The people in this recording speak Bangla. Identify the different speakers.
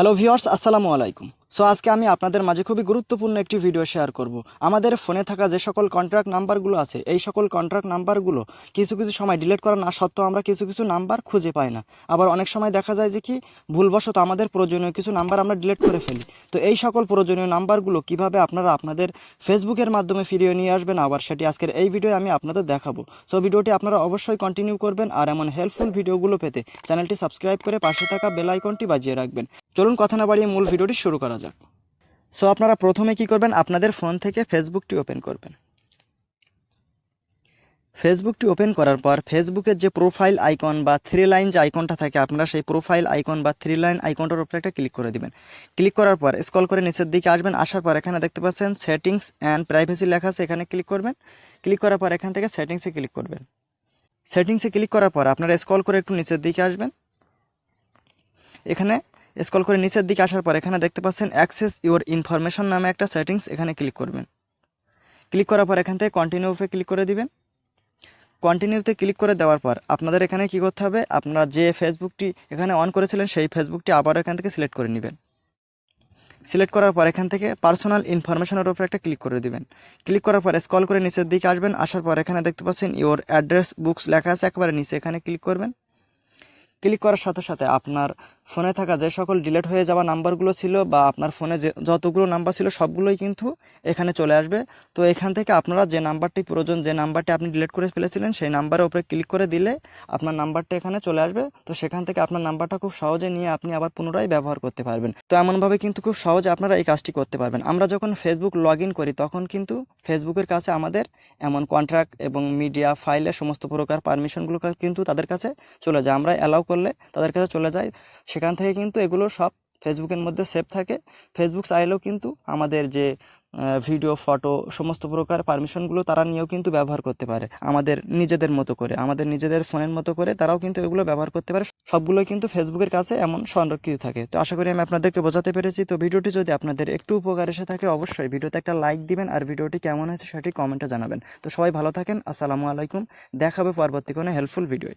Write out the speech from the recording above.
Speaker 1: হ্যালো ভিউয়ার্স আসসালামু আলাইকুম। সো আজকে আমি আপনাদের মাঝে খুবই গুরুত্বপূর্ণ একটি ভিডিও শেয়ার করব। আমাদের ফোনে থাকা যে সকল কন্ট্রাক্ট নাম্বারগুলো আছে, এই সকল কন্ট্রাক্ট নাম্বারগুলো কিছু কিছু সময় ডিলিট করা না সত্ত্বেও আমরা কিছু কিছু নাম্বার খুঁজে পাই না। আবার অনেক সময় দেখা যায় যে কি, ভুলবশত আমাদের প্রয়োজনীয় কিছু নাম্বার আমরা ডিলিট করে ফেলি। তো এই সকল প্রয়োজনীয় নাম্বারগুলো কীভাবে আপনারা আপনাদের ফেসবুকের মাধ্যমে ফিরিয়ে নিয়ে আসবেন, আবার সেটি আজকের এই ভিডিও আমি আপনাদের দেখাবো। সো ভিডিওটি আপনারা অবশ্যই কন্টিনিউ করবেন, আর এমন হেল্পফুল ভিডিওগুলো পেতে চ্যানেলটি সাবস্ক্রাইব করে পাশে থাকা বেল আইকনটি বাজিয়ে রাখবেন। চলুন কথা না বাড়িয়ে মূল ভিডিওটি শুরু করা যাক। সো আপনারা প্রথমে কি করবেন? আপনাদের ফোন থেকে ফেসবুকটি ওপেন করবেন। ফেসবুকটি ওপেন করার পর ফেসবুকের যে প্রোফাইল আইকন বা থ্রি লাইন যে আইকনটা থাকে, আপনারা সেই প্রোফাইল আইকন বা থ্রি লাইন আইকনটার উপরে একটা ক্লিক করে দিবেন। ক্লিক করার পর স্ক্রল করে নিচের দিকে আসবেন। আসার পর এখানে দেখতে পাচ্ছেন সেটিংস অ্যান্ড প্রাইভেসি লেখা আছে, এখানে ক্লিক করবেন। ক্লিক করার পর এখান থেকে সেটিংসে ক্লিক করবেন। সেটিংসে ক্লিক করার পর আপনারা স্ক্রল করে একটু নিচের দিকে আসবেন। এখানে স্ক্রল করে নিচের দিকে আসার পর এখানে দেখতে পাচ্ছেন অ্যাক্সেস ইওর ইনফরমেশন নামে একটা সেটিংস এখানে ক্লিক করবেন। ক্লিক করার পর এখান থেকে কন্টিনিউ উপরে ক্লিক করে দিবেন। কন্টিনিউতে ক্লিক করে দেওয়ার পর আপনাদের এখানে কি করতে হবে? আপনারা যে ফেসবুকটি এখানে অন করেছিলেন, সেই ফেসবুকটি আবার এখান থেকে সিলেক্ট করে নেবেন। সিলেক্ট করার পর এখান থেকে পার্সোনাল ইনফরমেশনের উপরে একটা ক্লিক করে দিবেন। ক্লিক করার পর স্ক্রল করে নিচের দিকে আসবেন, আসার পর এখানে দেখতে পাচ্ছেন ইওর অ্যাড্রেস বুকস লেখা আছে, একবারে নিচে এখানে ক্লিক করবেন। ক্লিক করার সাথে সাথে আপনার ফোনে থাকা যে সকল ডিলিট হয়ে যাওয়া নাম্বারগুলো ছিল বা আপনার ফোনে যে যতগুলো নাম্বার ছিল সবগুলোই কিন্তু এখানে চলে আসবে। তো এখান থেকে আপনারা যে নাম্বারটি প্রয়োজন, যে নাম্বারটি আপনি ডিলিট করে ফেলেছিলেন, সেই নাম্বারের উপরে ক্লিক করে দিলে আপনার নাম্বারটা এখানে চলে আসবে। তো সেখান থেকে আপনার নাম্বারটা খুব সহজে নিয়ে আপনি আবার পুনরায় ব্যবহার করতে পারবেন। তো এমনভাবে কিন্তু খুব সহজে আপনারা এই কাজটি করতে পারবেন। আমরা যখন ফেসবুক লগ করি, তখন কিন্তু ফেসবুকের কাছে আমাদের এমন কন্ট্রাক্ট এবং মিডিয়া ফাইলের সমস্ত প্রকার পারমিশনগুলো কিন্তু তাদের কাছে চলে যায়। আমরা অ্যালাউ করলে তাদের কাছে চলে যায়। সেখান থেকে কিন্তু এগুলো সব ফেসবুকের মধ্যে সেভ থাকে। ফেসবুক চাইলেও কিন্তু আমাদের যে ভিডিও ফটো সমস্ত প্রকার পারমিশনগুলো তারা নিয়েও কিন্তু ব্যবহার করতে পারে। আমাদের নিজেদের মতো করে, আমাদের নিজেদের ফোনের মতো করে তারাও কিন্তু এগুলো ব্যবহার করতে পারে। সবগুলোই কিন্তু ফেসবুকের কাছে এমন সংরক্ষিত থাকে। তো আশা করি আমি আপনাদেরকে বোঝাতে পেরেছি। তো ভিডিওটি যদি আপনাদের একটু উপকার এসে থাকে, অবশ্যই ভিডিওতে একটা লাইক দিবেন আর ভিডিওটি কেমন হয়েছে সেটি কমেন্টে জানাবেন। তো সবাই ভালো থাকেন। আসসালামু আলাইকুম। দেখাবে পরবর্তী কোনো হেল্পফুল ভিডিও